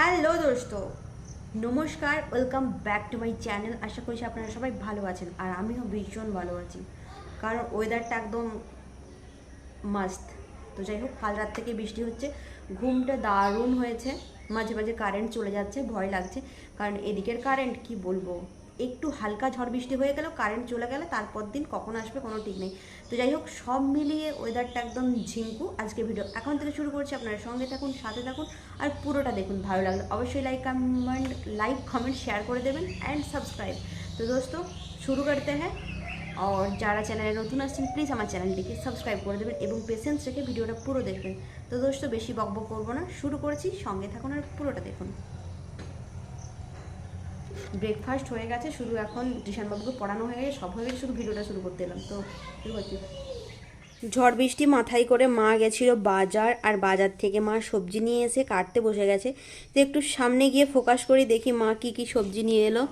Hello দোস্ত। নমস্কার, welcome back to my channel. আশা করছি আপনারা সবাই ভালো আছেন আর আমিও ভীষণ ভালো আছি। কারণ ওয়েদারটা একদম মাস্ত তো যাই হোক, কাল রাত থেকে বৃষ্টি হচ্ছে। ঘুমটা দারুণ হয়েছে। মাঝে মাঝে কারেন্ট চলে যাচ্ছে, ভয় লাগছে। কারণ এদিকের কারেন্ট কি বলব? একটু হালকা ঝড় বৃষ্টি হয়ে গেল কারেন্ট চলে গেলে, তারপর দিন কখন আসবে কোনো ঠিক নেই। তো যাই হোক, সব মিলিয়ে ওয়েদারটা একদম ঝিঙ্কু আজকে ভিডিও এখন থেকে শুরু করছি, আপনারা সঙ্গে থাকুন, সাথে থাকুন, আর পুরোটা দেখুন, ভালো লাগল অবশ্যই like comment like comment share করে দেবেন অ্যান্ড সাবস্ক্রাইব তো দোস্ত, শুরু করতে হ্যাঁ আর যারা চ্যানেলে নতুন আসছেন প্লিজ আমার চ্যানেলটিকে সাবস্ক্রাইব করে দেবেন এবং পেশেন্স রেখে ভিডিওটা পুরো দেখবেন। তো দোস্ত, বেশি বকবক করব না, শুরু করেছি, সঙ্গে থাকুন আর পুরোটা দেখুন। ব্রেকফাস্ট হয়ে গেছে শুধু এখন বাবুকে পড়ানো হয়ে গেছে সব হয়ে গেছে শুধু ভিডিওটা শুরু করতে এলাম। তো শুরু করছি। ঝড় বৃষ্টি মাথায় করে মা গেছিল বাজার আর বাজার থেকে মা সবজি নিয়ে এসে কাটতে বসে গেছে। তো একটু সামনে গিয়ে ফোকাস করি দেখি মা কি কি সবজি নিয়ে এলো।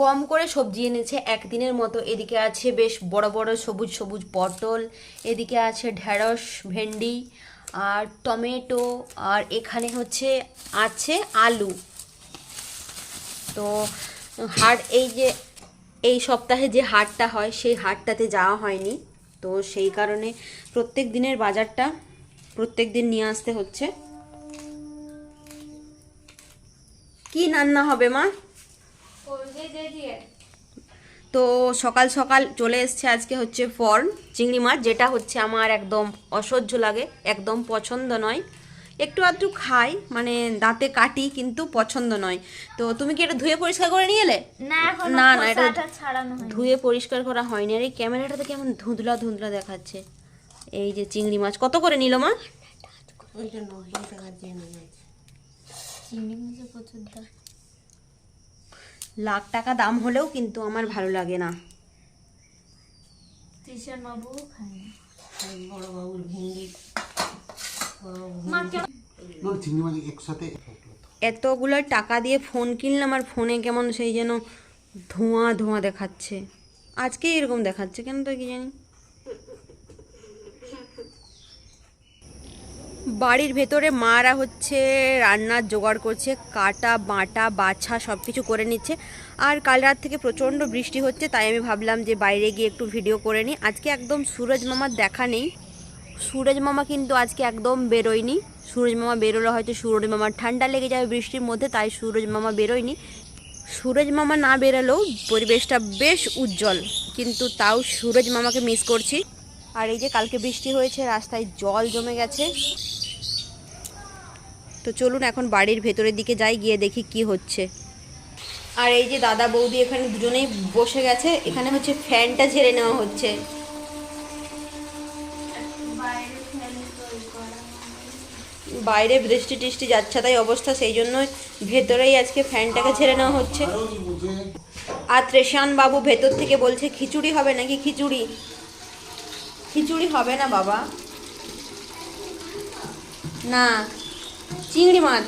কম করে সবজি এনেছে একদিনের মতো। এদিকে আছে বেশ বড় বড় সবুজ সবুজ পটল এদিকে আছে ঢেঁড়স ভেন্ডি আর টমেটো, আর এখানে হচ্ছে আছে আলু। তো, হাট এই যে, এই সপ্তাহে যে হাটটা হয়, সেই হাটটাতে যাওয়া হয়নি। তো সেই কারণে প্রত্যেক দিনের বাজারটা প্রত্যেক দিন নিয়ে আসতে হচ্ছে। কি রান্না হবে মা? তো সকাল সকাল চলে এসছে আজকে হচ্ছে ফর্ন চিংড়ি মাছ যেটা হচ্ছে আমার একদম অসহ্য লাগে একদম পছন্দ নয়। একটু আধটু খাই মানে দাঁতে কাটি কিন্তু পছন্দ নয়। তো তুমি কি এটা ধুয়ে পরিষ্কার করে নিয়ে এলে? না না, না, এটা ছাড়ানো ধুয়ে পরিষ্কার করা হয়নি। আর এই ক্যামেরাটাতে কেমন ধুঁধলা ধুঁধলা দেখাচ্ছে। এই যে চিংড়ি মাছ কত করে নিল মা? চিংড়ি মাছের প্রচুর দাম লাখ টাকা দাম হলেও কিন্তু আমার ভালো লাগে না। বাবু বড় বাবুর একসাথে এতগুলো টাকা দিয়ে ফোন কিনলাম আর ফোনে কেমন সেই যেন ধোঁয়া ধোঁয়া দেখাচ্ছে। আজকেই এরকম দেখাচ্ছে কেন তো কি জানি? বাড়ির ভেতরে মারা হচ্ছে, রান্নার জোগাড় করছে, কাটা, বাটা, বাছা সব কিছু করে নিচ্ছে। আর কাল রাত থেকে প্রচণ্ড বৃষ্টি হচ্ছে, তাই আমি ভাবলাম যে বাইরে গিয়ে একটু ভিডিও করে নিই। আজকে একদম সুরজ মামার দেখা নেই। সুরজ মামা কিন্তু আজকে একদম বেরোয়নি। সুরজ মামা বেরোলে হয়তো সুরজ মামার ঠান্ডা লেগে যাবে বৃষ্টির মধ্যে, তাই সুরজ মামা বেরোয়নি। সুরজ মামা না বেরোলেও পরিবেশটা বেশ উজ্জ্বল, কিন্তু তাও সুরজ মামাকে মিস করছি। আর এই যে কালকে বৃষ্টি হয়েছে, রাস্তায় জল জমে গেছে। তো চলুন এখন বাড়ির ভেতরের দিকে যাই, গিয়ে দেখি কি হচ্ছে। আর এই যে দাদা বৌদি এখানে দুজনেই বসে গেছে, এখানে হচ্ছে ফ্যানটা ঝেড়ে নেওয়া হচ্ছে। বাইরে বৃষ্টি টিষ্টি যাচ্ছে তাই অবস্থা, সেই জন্য ভেতরেই আজকে ফ্যানটাকে ছেড়ে নেওয়া হচ্ছে। আর ত্রেশান বাবু ভেতর থেকে বলছে, খিচুড়ি হবে নাকি খিচুড়ি? খিচুড়ি হবে না বাবা। না চিংড়ি মাছ।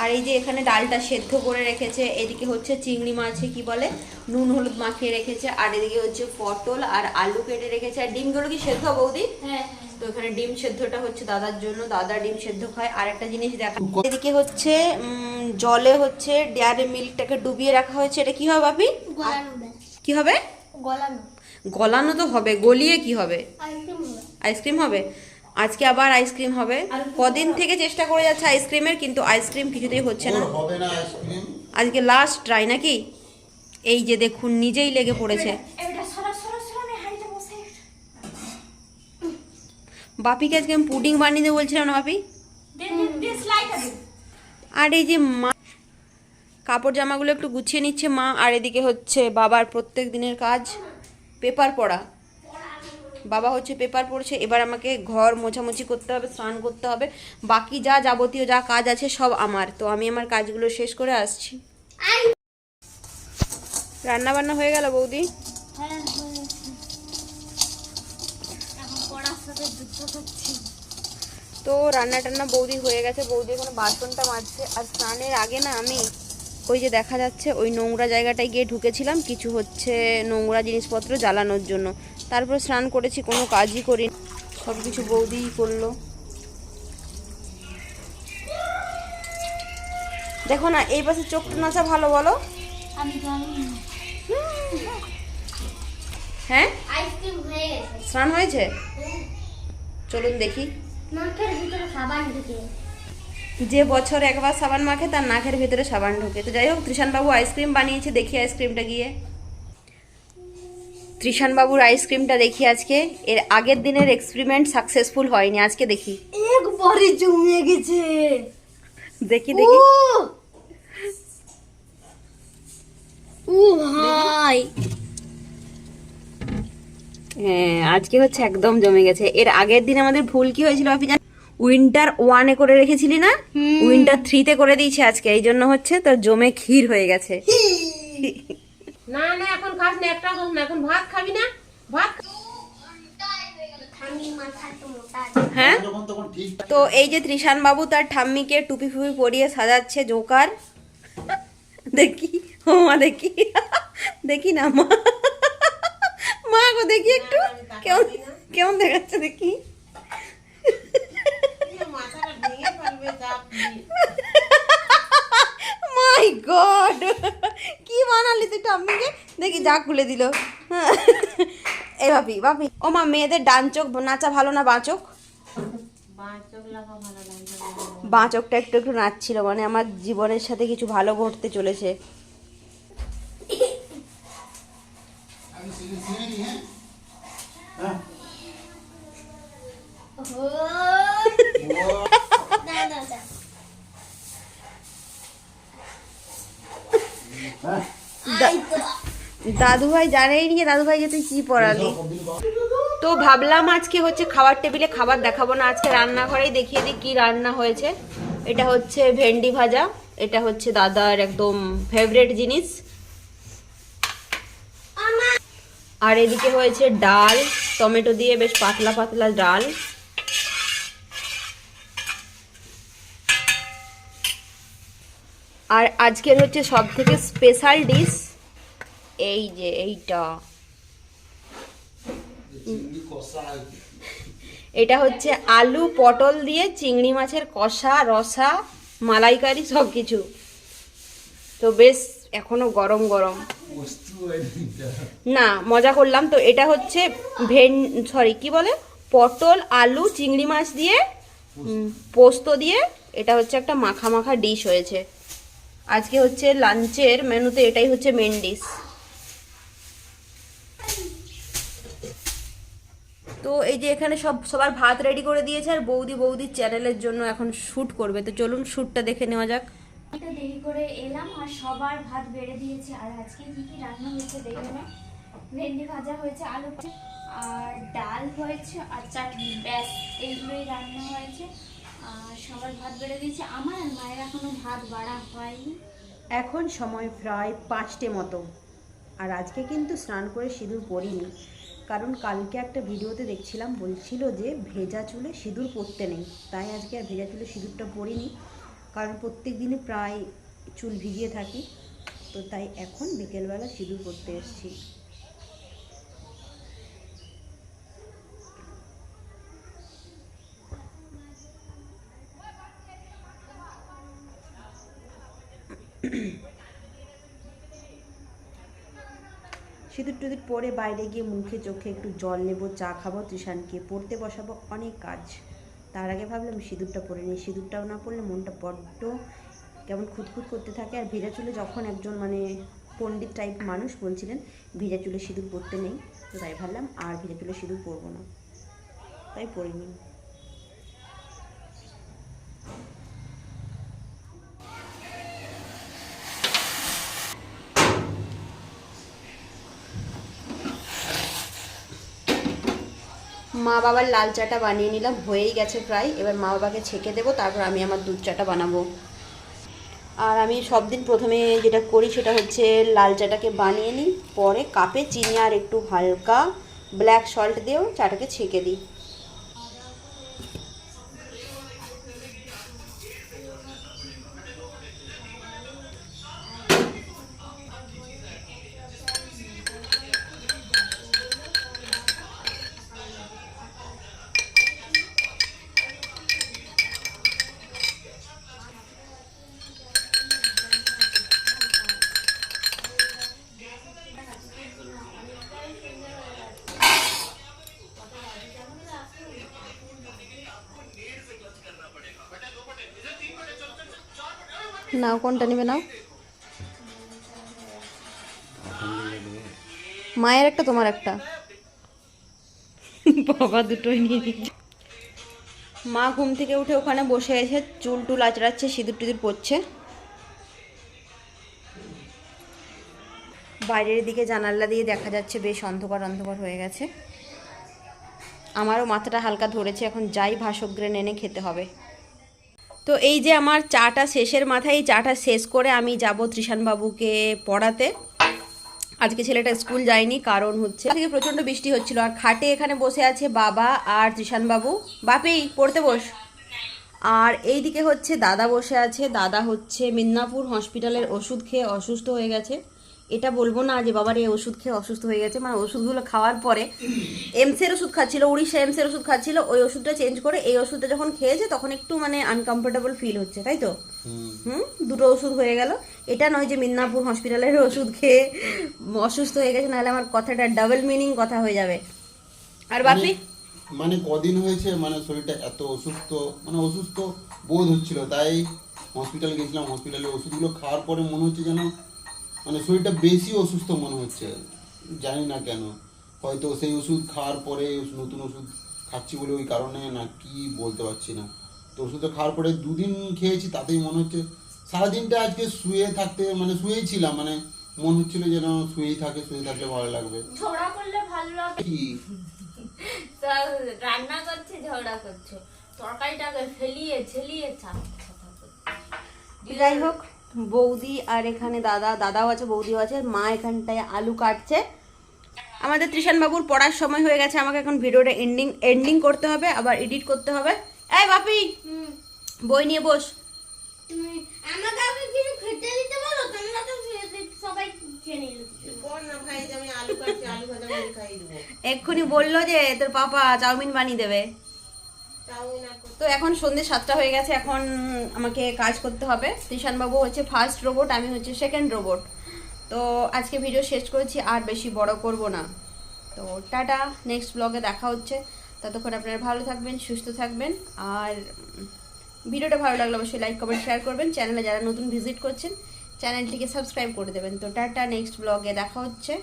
আর এই যে এখানে ডালটা সেদ্ধ করে রেখেছে এদিকে হচ্ছে চিংড়ি মাছে কি বলে নুন হলুদ মাখিয়ে রেখেছে আর এদিকে হচ্ছে পটল আর আলু কেটে রেখেছে। আর ডিমগুলো কি সেদ্ধ বৌদি? হ্যাঁ তো এখানে ডিম সেদ্ধটা হচ্ছে দাদার জন্য দাদা ডিম সেদ্ধ খায়। আর একটা জিনিস দেখা এদিকে হচ্ছে উম, জলে হচ্ছে ডেয়ারি মিল্কটাকে ডুবিয়ে রাখা হয়েছে। এটা কি হবে বাপি গলানো কি হবে? গলানো। গলানো তো হবে গলিয়ে কি হবে? আইসক্রিম হবে। আইসক্রিম হবে? আজকে আবার আইসক্রিম হবে। কদিন থেকে চেষ্টা করে যাচ্ছে আইসক্রিমের কিন্তু আইসক্রিম কিছুতেই হচ্ছে না। আজকে লাস্ট ট্রাই নাকি? এই যে দেখুন নিজেই লেগে পড়েছে। বাপিকে আজকে আমি পুডিং বানিয়ে দেবো বলছিলাম না বাপি? আর এই যে মা কাপড় জামাগুলো একটু গুছিয়ে নিচ্ছে মা আর এদিকে হচ্ছে বাবার প্রত্যেক দিনের কাজ পেপার পড়া। বাবা হচ্ছে পেপার পড়ছে, এবার আমাকে ঘর মোছামুছি করতে হবে, স্নান করতে হবে। বাকি যা যাবতীয় যা কাজ আছে সব আমার। তো আমি আমার কাজগুলো শেষ করে আসছি। রান্না বান্না হয়ে গেল বৌদি? তো রান্না টান্না বৌদি হয়ে গেছে, বৌদি এখন বাসনটা মাজছে। আর স্নানের আগে না আমি ওই যে দেখা যাচ্ছে, ওই নোংরা জায়গাটায় গিয়ে ঢুকেছিলাম, কিছু হচ্ছে নোংরা জিনিসপত্র জ্বালানোর জন্য। তারপর স্নান করেছি কোনো কাজই করি সব কিছু বৌদিই করল। দেখো না এই পাশে চোখটা নাচা ভালো বলো। হ্যাঁ? স্নান হয়েছে? চলুন দেখি। যে বছর একবার সাবান মাখে তার নাকের ভিতরে সাবান ঢোকে। তো যাই হোক ত্রিশানবাবু আইসক্রিম বানিয়েছে দেখি আইসক্রিমটা গিয়ে। ত্রিশানবাবুর আইসক্রিমটা দেখি আজকে। এর আগের দিনের এক্সপেরিমেন্ট সাকসেসফুল হয়নি আজকে দেখি। একবারে জমে গেছে। দেখি দেখি। ও! ভাই হ্যাঁ আজকে হচ্ছে একদম জমে গেছে। এর আগের দিন আমাদের ভুল কি হয়েছিল আপনি উইন্টার ওয়ানে করে রেখেছিলি না? উইন্টার থ্রিতে করে দিয়েছে আজকে। এই জন্য হচ্ছে তোর জমে ক্ষীর হয়ে গেছে। না না এখন খাস না একটা খাস না এখন ভাত খাবি না? ভাত হ্যাঁ? তো এই যে ত্রিশান বাবু তার ঠাম্মিকে টুপি ফুপি পরিয়ে সাজাচ্ছে জোকার। দেখি ও মা দেখি। দেখি না মা। মা গো দেখি একটু। কেমন কেমন দেখাচ্ছে দেখি। মাথাটা ভেঙে। মাই গড কি বানালি তুই ঠাম্মিকে দেখি যা খুলে দিল। এ ভাবি বাপি ও মা মেয়েদের ডান চোখ নাচা ভালো না বাঁ চোখ? বাঁ চোখ লাগা ভালো লাগবে বাঁ চোখটা একটু একটু নাচছিল মানে আমার জীবনের সাথে কিছু ভালো ঘটতে চলেছে না না হ্যাঁ দাদু ভাই জানেই নিয়ে দাদু ভাই যে তুই কি পড়ালি? তো ভাবলাম আজকে হচ্ছে খাবার টেবিলে খাবার দেখাবো না, আজকে রান্নাঘরেই দেখিয়ে দিই কি রান্না হয়েছে। এটা হচ্ছে ভেন্ডি ভাজা, এটা হচ্ছে দাদার একদম ফেভারেট জিনিস। আর এদিকে হয়েছে ডাল, টমেটো দিয়ে বেশ পাতলা পাতলা ডাল। আর আজকের হচ্ছে সব থেকে স্পেশাল ডিশ এই যে এইটা। এটা হচ্ছে আলু পটল দিয়ে চিংড়ি মাছের কষা, রসা, মালাইকারি সব কিছু তো বেশ এখনও গরম গরম। না, মজা করলাম তো। এটা হচ্ছে ভেন সরি কি বলে? পটল, আলু, চিংড়ি মাছ দিয়ে পোস্ত দিয়ে, এটা হচ্ছে একটা মাখা মাখা ডিশ হয়েছে। আজকে হচ্ছে লাঞ্চের মেনুতে এটাই হচ্ছে মেন ডিশ তো এই যে এখানে সব, সবার ভাত রেডি করে দিয়েছে আর বৌদি বৌদির চ্যানেলের জন্য এখন শ্যুট করবে। তো চলুন শ্যুটটা দেখে নেওয়া যাক। দেরি করে এলাম আর সবার ভাত বেড়ে দিয়েছে। আর আজকে কি কি রান্না হয়েছে দেখে না ভেন্ডি ভাজা হয়েছে, আলু আর ডাল হয়েছে, আর চাটনি। ব্যাস, এইগুলোই রান্না হয়েছে। সবার ভাত বেড়ে দিয়েছে আমার আর মায়ের এখনও ভাত বাড়া হয়নি। এখন সময় প্রায় পাঁচটে মতো। আর আজকে কিন্তু স্নান করে সিঁদুর পরিনি কারণ কালকে একটা ভিডিওতে দেখছিলাম, বলছিল যে ভেজা চুলে সিঁদুর পরতে নেই। তাই আজকে আর ভেজা চুলে সিঁদুরটা পরিনি কারণ প্রত্যেক দিনে প্রায় চুল ভিজিয়ে থাকি। তো তাই এখন বিকেলবেলা সিঁদুর পরতে এসেছি। সিঁদুর টুদুর পরে বাইরে গিয়ে মুখে চোখে একটু জল নেব, চা খাব ত্রিশানকে পড়তে বসাবো, অনেক কাজ। তার আগে ভাবলাম সিঁদুরটা পরে নিই। সিঁদুরটাও না পড়লে মনটা বড্ড কেমন খুঁতখুত করতে থাকে। আর ভেজা চুলে যখন একজন মানে পণ্ডিত টাইপ মানুষ বলছিলেন, ভেজা চুলে সিঁদুর পরতে নেই। তো তাই ভাবলাম আর ভেজা চুলে সিঁদুর পরবো না। তাই পরিনি মা বাবার লাল চাটা বানিয়ে নিলাম, হয়েই গেছে প্রায়। এবার মা বাবাকে ছেঁকে দেবো, তারপর আমি আমার দুধ চাটা বানাবো। আর আমি সব দিন প্রথমে যেটা করি সেটা হচ্ছে লাল চাটাকে বানিয়ে নিই, পরে কাপে চিনি আর একটু হালকা ব্ল্যাক সল্ট দিয়েও চাটাকে ছেঁকে দিই। নাও, কোনটা নেবে নাও? মায়ের একটা, তোমার একটা। বাবা দুটোই নিয়ে নিচ্ছে। মা ঘুম থেকে উঠে ওখানে বসে আছে, চুল টুল আচড়াচ্ছে, সিঁদুর টিঁদুর পড়ছে বাইরের দিকে জানালা দিয়ে দেখা যাচ্ছে, বেশ অন্ধকার অন্ধকার হয়ে গেছে। আমারও মাথাটা হালকা ধরেছে, এখন যাই ভাসগ্রেন এনে খেতে হবে। তো এই যে আমার চাটা শেষের মাথায়, এই চাটা শেষ করে আমি যাব ত্রিশান বাবুকে পড়াতে। আজকে ছেলেটা স্কুল যায়নি, কারণ হচ্ছে আজকে প্রচণ্ড বৃষ্টি হচ্ছিল। আর খাটে এখানে বসে আছে বাবা আর ত্রিশান বাবু বাপি, পড়তে বস। আর এই দিকে হচ্ছে দাদা বসে আছে। দাদা হচ্ছে মিদনাপুর হসপিটালের ওষুধ খেয়ে অসুস্থ হয়ে গেছে। এটা বলব না যে বাবার এই ওষুধ খেয়ে অসুস্থ হয়ে গেছে। মানে ওষুধগুলো খাওয়ার পরে এমসের ওষুধ খাচ্ছিল উড়িষ্যা এমসের ওষুধ খাচ্ছিল ওই ওষুধটা চেঞ্জ করে এই ওষুধটা যখন খেয়েছে তখন একটু মানে আনকমফোর্টেবল ফিল হচ্ছে তাই তো? হুম। দুটো ওষুধ হয়ে গেল। এটা নয় যে মিদনাপুর হসপিটালের ওষুধ খেয়ে অসুস্থ হয়ে গেছে নাহলে আমার কথাটা ডাবল মিনিং কথা হয়ে যাবে। আর বাপি? মানে কদিন হয়েছে মানে শরীরটা এত অসুস্থ মানে অসুস্থ বোধ হচ্ছিল তাই হসপিটাল গেছিলাম হসপিটালে ওষুধগুলো খাওয়ার পরে মনে হচ্ছে যেন মানে শরীরটা বেশি অসুস্থ মনে হচ্ছে। জানি না কেন। হয়তো সেই ওষুধ খাওয়ার পরে নতুন ওষুধ খাচ্ছি বলে ওই কারণে না কি বলতে পারছি না। তো ওষুধটা খাওয়ার পরে দুদিন খেয়েছি তাতেই মনে হচ্ছে সারাদিনটা আজকে শুয়ে থাকতে মানে শুয়েই ছিলাম মানে মনে হচ্ছিল যেন শুয়েই থাকে শুয়ে থাকলে ভালো লাগবে। ঝগড়া করলে ভালো লাগে। কি? রান্না করছে ঝগড়া করছ। তরকারিটাকে ফেলিয়ে ছেলিয়ে যাই হোক বৌদি আর এখানে দাদা দাদাও আছে বৌদিও আছে মা এখানটায় আলু কাটছে। আমাদের ত্রিশান বাবুর পড়ার সময় হয়ে গেছে আমাকে এখন ভিডিওটা এন্ডিং এন্ডিং করতে হবে আবার এডিট করতে হবে। এই বাপি বই নিয়ে বস। তুমি আমাকে আগে কিছু খেতে দিতে বলো? তোমরা তো সবাই খেয়ে নিলে। বল না ভাই যে আমি আলু কাটছি আলু ভাজা মুড়ি খাইয়ে দেবো। এক্ষুনি বলল যে তোর পাপা চাউমিন বানিয়ে দেবে। চাউমিন তো এখন সন্ধ্যে সাতটা হয়ে গেছে, এখন আমাকে কাজ করতে হবে। বাবু হচ্ছে ফার্স্ট রোবট আমি হচ্ছে সেকেন্ড রোবট তো আজকে ভিডিও শেষ করেছি, আর বেশি বড় করব না। তো টাটা নেক্সট ব্লগে দেখা হচ্ছে। ততক্ষণ আপনারা ভালো থাকবেন, সুস্থ থাকবেন, আর ভিডিওটা ভালো লাগলে অবশ্যই লাইক কমেন্ট শেয়ার করবেন। চ্যানেলে যারা নতুন ভিজিট করছেন, চ্যানেলটিকে সাবস্ক্রাইব করে দেবেন। তো টাটা নেক্সট ব্লগে দেখা হচ্ছে।